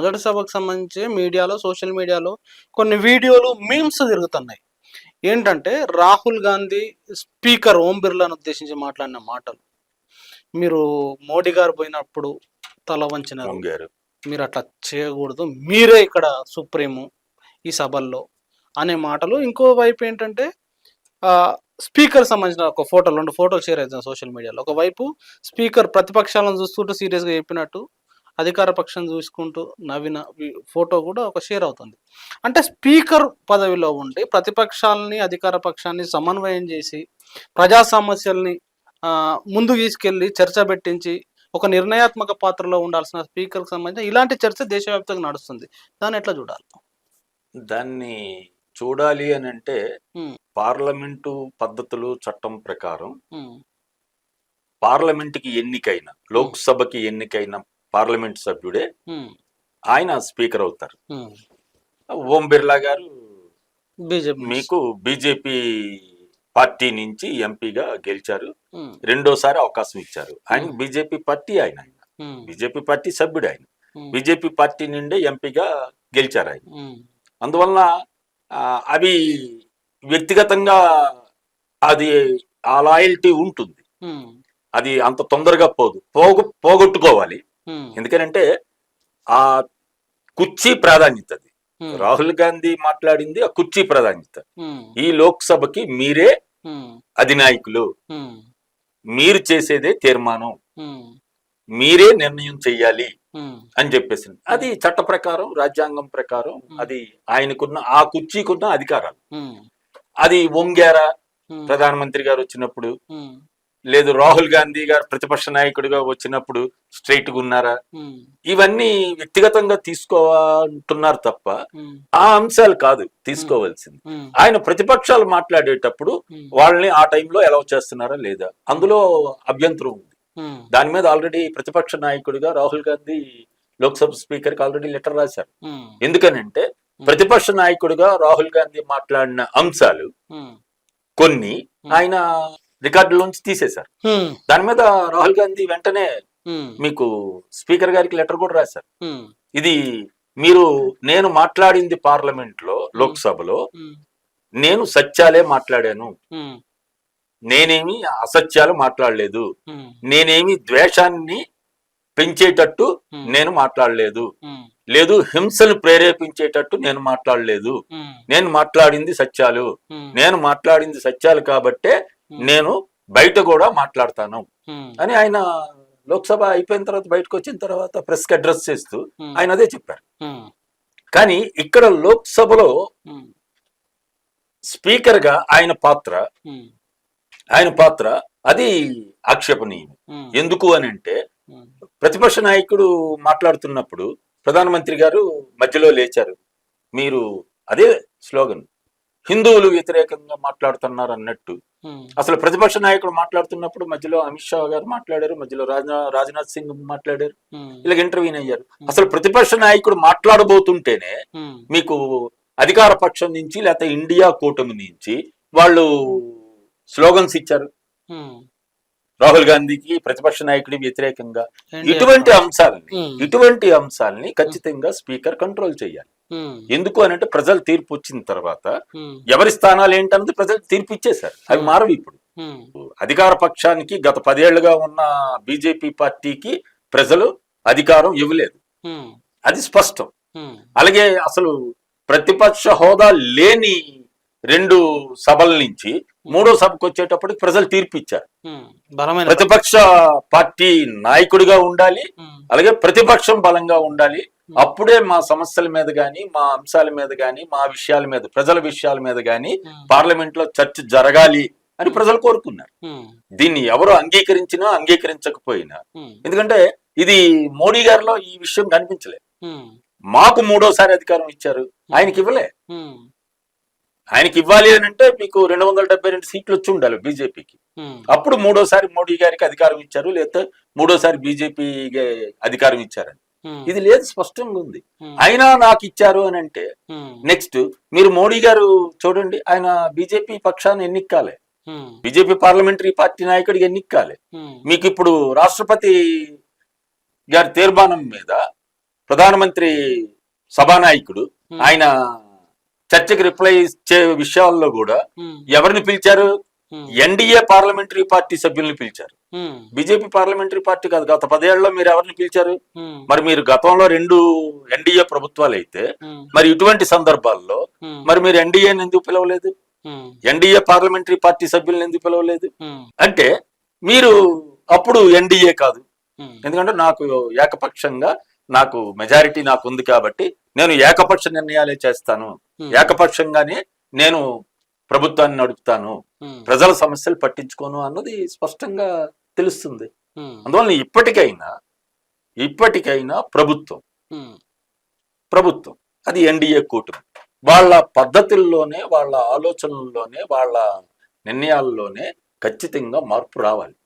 మొదటి సభకు సంబంధించి మీడియాలో సోషల్ మీడియాలో కొన్ని వీడియోలు మీమ్స్ తిరుగుతున్నాయి. ఏంటంటే రాహుల్ గాంధీ స్పీకర్ ఓం బిర్లాను ఉద్దేశించి మాట్లాడిన మాటలు. మీరు మోడీ గారు పోయినప్పుడు తల వంచినారు. వంగారు మీరు అట్లా చేయకూడదు. మీరే ఇక్కడ సుప్రీము ఈ సభల్లో అనే మాటలు. ఇంకో వైపు ఏంటంటే స్పీకర్ సంబంధించిన ఒక ఫోటోలు రెండు ఫోటోలు షేర్ అవుతుంది సోషల్ మీడియాలో. ఒకవైపు స్పీకర్ ప్రతిపక్షాలను చూస్తుంటూ సీరియస్గా చెప్పినట్టు అధికార పక్షం చూసుకుంటూ నవ్విన వి- ఫోటో కూడా ఒక షేర్ అవుతుంది. అంటే స్పీకర్ పదవిలో ఉండి ప్రతిపక్షాలని అధికార పక్షాన్ని సమన్వయం చేసి ప్రజా సమస్యల్ని ఆ, ముందుకు తీసుకెళ్ళి చర్చ పెట్టించి ఒక నిర్ణయాత్మక పాత్రలో ఉండాల్సిన స్పీకర్కి సంబంధించి ఇలాంటి చర్చ దేశవ్యాప్తంగా నడుస్తుంది. దాన్ని ఎట్లా చూడాలి? దాన్ని చూడాలి అని అంటే పార్లమెంటు పద్ధతులు చట్టం ప్రకారం పార్లమెంటుకి ఎన్నికైన లోక్సభకి ఎన్నికైన పార్లమెంట్ సభ్యుడే ఆయన స్పీకర్ అవుతారు. ఓం బిర్లా గారు బీజేపీ మీకు బీజేపీ పార్టీ నుంచి ఎంపీగా గెలిచారు. రెండోసారి అవకాశం ఇచ్చారు. ఆయన. బీజేపీ పార్టీ ఆయన. ఆయన బీజేపీ పార్టీ సభ్యుడు ఆయన. బీజేపీ పార్టీ నుండే ఎంపీగా గెలిచారు ఆయన. అందువలన అవి వ్యక్తిగతంగా అది ఆ లాయల్టీ ఉంటుంది. అది అంత తొందరగా పోదు. పోగు పోగొట్టుకోవాలి. ఎందుకనంటే ఆ కుర్చీ ప్రాధాన్యత అది. రాహుల్ గాంధీ మాట్లాడింది ఆ కుర్చీ ప్రాధాన్యత. ఈ లోక్సభకి మీరే అధినాయకులు. మీరు చేసేదే తీర్మానం. మీరే నిర్ణయం చెయ్యాలి అని చెప్పేసింది అది చట్ట ప్రకారం రాజ్యాంగం ప్రకారం అది ఆయనకున్న ఆ కుర్చీకున్న అధికారాలు. అది వంగారా ఉమ్, ప్రధానమంత్రి గారు వచ్చినప్పుడు లేదు రాహుల్ గాంధీ గారు ప్రతిపక్ష నాయకుడిగా వచ్చినప్పుడు స్ట్రైట్గా ఉన్నారా ఇవన్నీ వ్యక్తిగతంగా తీసుకోవాలంటున్నారు తప్ప ఆ అంశాలు కాదు తీసుకోవాల్సింది. ఆయన ప్రతిపక్షాలు మాట్లాడేటప్పుడు వాళ్ళని ఆ టైంలో ఎలా చేస్తున్నారా లేదా? అందులో అభ్యంతరం ఉంది. దాని మీద ఆల్రెడీ ప్రతిపక్ష నాయకుడిగా రాహుల్ గాంధీ లోక్సభ స్పీకర్కి ఆల్రెడీ లెటర్ రాశారు. ఎందుకనంటే ప్రతిపక్ష నాయకుడిగా రాహుల్ గాంధీ మాట్లాడిన అంశాలు కొన్ని ఆయన రికార్డులోంచి తీసేశారు. దాని మీద రాహుల్ గాంధీ వెంటనే మీకు స్పీకర్ గారికి లెటర్ కూడా రాశారు. ఇది మీరు నేను మాట్లాడింది పార్లమెంట్లో లోక్సభలో నేను సత్యాలే మాట్లాడాను. నేనేమి అసత్యాలు మాట్లాడలేదు. నేనేమి ద్వేషాన్ని పెంచేటట్టు. నేను మాట్లాడలేదు. లేదు హింసను ప్రేరేపించేటట్టు నేను మాట్లాడలేదు. నేను మాట్లాడింది సత్యాలు. నేను మాట్లాడింది సత్యాలు కాబట్టే. నేను బయట కూడా మాట్లాడతాను. ఉమ్, అని ఆయన లోక్సభ అయిపోయిన తర్వాత బయటకు వచ్చిన తర్వాత ప్రెస్కి అడ్రస్ చేస్తూ ఉమ్, ఆయన అదే చెప్పారు. కానీ ఇక్కడ లోక్సభలో స్పీకర్గా ఆయన పాత్ర ఆయన పాత్ర అది ఆక్షేపణీయం. ఎందుకు అని అంటే ప్రతిపక్ష నాయకుడు మాట్లాడుతున్నప్పుడు ప్రధానమంత్రి గారు మధ్యలో లేచారు. మీరు అదే స్లోగన్. హిందువులు వ్యతిరేకంగా మాట్లాడుతున్నారు అన్నట్టు. అసలు ప్రతిపక్ష నాయకుడు మాట్లాడుతున్నప్పుడు మధ్యలో అమిత్ షా గారు మాట్లాడారు మధ్యలో రాజ్నా రాజ్నాథ్ సింగ్ మాట్లాడారు ఇలా ఇంటర్వ్యూన్ అయ్యారు. అసలు ప్రతిపక్ష నాయకుడు మాట్లాడబోతుంటేనే మీకు అధికార పక్షం నుంచి లేకపోతే ఇండియా కూటమి నుంచి వాళ్ళు స్లోగన్స్ ఇచ్చారు. రాహుల్ గాంధీకి ప్రతిపక్ష నాయకుడి వ్యతిరేకంగా ఇటువంటి అంశాలని ఇటువంటి అంశాలని ఖచ్చితంగా స్పీకర్ కంట్రోల్ చేయాలి. ఎందుకు అని అంటే ప్రజలు తీర్పు వచ్చిన తర్వాత ఎవరి స్థానాలు ఏంటన్నది ప్రజలు తీర్పు ఇచ్చేశారు. అవి మారవు ఇప్పుడు. అధికార పక్షానికి గత పదేళ్ళుగా ఉన్న బీజేపీ పార్టీకి ప్రజలు అధికారం ఇవ్వలేదు. అది స్పష్టం. అలాగే అసలు ప్రతిపక్ష హోదా లేని రెండు సభల నుంచి మూడో సభకు వచ్చేటప్పటికి ప్రజలు తీర్పు ఇచ్చారు ప్రతిపక్ష పార్టీ నాయకుడిగా ఉండాలి అలాగే ప్రతిపక్షం బలంగా ఉండాలి. అప్పుడే మా సమస్యల మీద గాని మా అంశాల మీద గాని మా విషయాల మీద ప్రజల విషయాల మీద గాని పార్లమెంట్లో చర్చ జరగాలి అని ప్రజలు కోరుకున్నారు. దీన్ని ఎవరు అంగీకరించినా అంగీకరించకపోయినా ఎందుకంటే ఇది మోడీ గారిలో ఈ విషయం కనిపించలేదు. మాకు మూడోసారి అధికారం ఇచ్చారు. ఆయనకి ఇవ్వలే. ఆయనకి ఇవ్వాలి అని అంటే మీకు రెండు వందల డెబ్బై రెండు సీట్లు వచ్చి ఉండాలి బీజేపీకి. అప్పుడు మూడోసారి మోడీ గారికి అధికారం ఇచ్చారు లేకపోతే మూడోసారి బీజేపీకి అధికారం ఇచ్చారని. ఇది లేదు స్పష్టంగా ఉంది. అయినా నాకు ఇచ్చారు అని అంటే నెక్స్ట్ మీరు మోడీ గారు చూడండి ఆయన బీజేపీ పక్షాన్ని ఎన్నిక్కాలే. ఉమ్, బీజేపీ పార్లమెంటరీ పార్టీ నాయకుడికి ఎన్నిక్కాలే. ఉమ్, మీకు ఇప్పుడు రాష్ట్రపతి గారి తీర్మానం మీద ప్రధానమంత్రి సభానాయకుడు ఆయన చర్చకి రిప్లై ఇచ్చే విషయాల్లో కూడా ఎవరిని పిలిచారు? ఎన్డీఏ పార్లమెంటరీ పార్టీ సభ్యుల్ని పిలిచారు. బీజేపీ పార్లమెంటరీ పార్టీ కాదు గత పదేళ్ళలో మీరు ఎవరిని పిలిచారు? మరి మీరు గతంలో రెండు ఎన్డీఏ ప్రభుత్వాలు అయితే మరి ఇటువంటి సందర్భాల్లో మరి మీరు ఎన్డీఏని ఎందుకు పిలవలేదు? ఎన్డీఏ పార్లమెంటరీ పార్టీ సభ్యులను ఎందుకు పిలవలేదు? అంటే మీరు అప్పుడు ఎన్డీఏ కాదు. ఎందుకంటే నాకు ఏకపక్షంగా నాకు మెజారిటీ నాకు ఉంది కాబట్టి నేను ఏకపక్ష నిర్ణయాలే చేస్తాను. ఏకపక్షంగానే నేను ప్రభుత్వాన్ని నడుపుతాను. ప్రజల సమస్యలు పట్టించుకోను అన్నది స్పష్టంగా తెలుస్తుంది. అందువల్ల ఇప్పటికైనా ఇప్పటికైనా ప్రభుత్వం ప్రభుత్వం అది ఎన్డీఏ కూటమి వాళ్ళ పద్ధతుల్లోనే వాళ్ళ ఆలోచనల్లోనే వాళ్ళ నిర్ణయాల్లోనే ఖచ్చితంగా మార్పు రావాలి.